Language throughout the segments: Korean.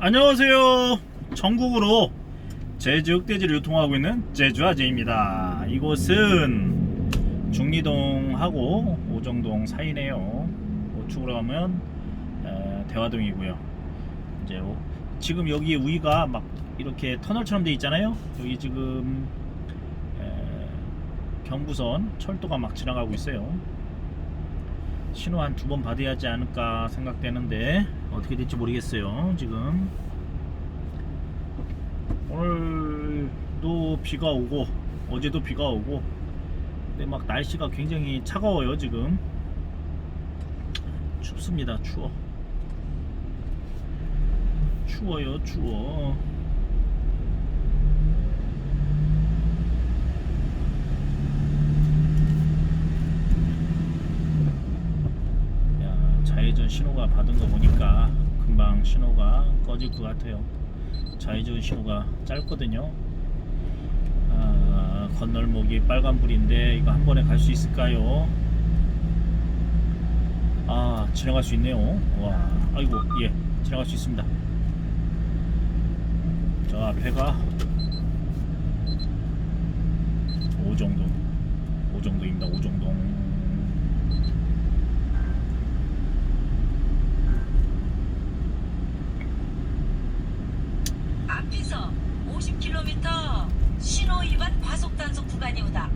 안녕하세요. 전국으로 제주 흑돼지를 유통하고 있는 제주 아재입니다. 이곳은 중리동하고 오정동 사이네요. 우측으로 가면 에, 대화동이고요. 이제 오- 지금 여기 위가 막 이렇게 터널처럼 돼 있잖아요. 여기 지금 에, 경부선 철도가 막 지나가고 있어요. 신호 한 두 번 받아야 하지 않을까 생각되는데 어떻게 될지 모르겠어요 지금. 오늘도 비가 오고 어제도 비가 오고 근데 막 날씨가 굉장히 차가워요 지금. 춥습니다 추워. 추워요 추워 야, 좌회전 신호가 받은 거 보니까 금방 신호가 꺼질 것 같아요. 좌회전 신호가 짧거든요. 아, 건널목이 빨간불인데 이거 한 번에 갈 수 있을까요? 아, 지나갈 수 있네요. 와, 아이고, 예, 지나갈 수 있습니다. 저 앞에가 오정동, 오정동입니다. 오정동. 앞에서 50km 신호 위반 과속 단속 구간이 오다.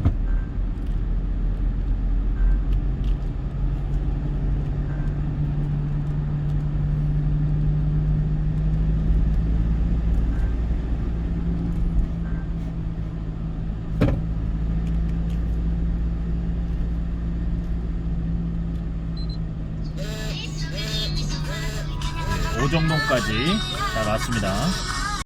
오정동까지 다 왔습니다.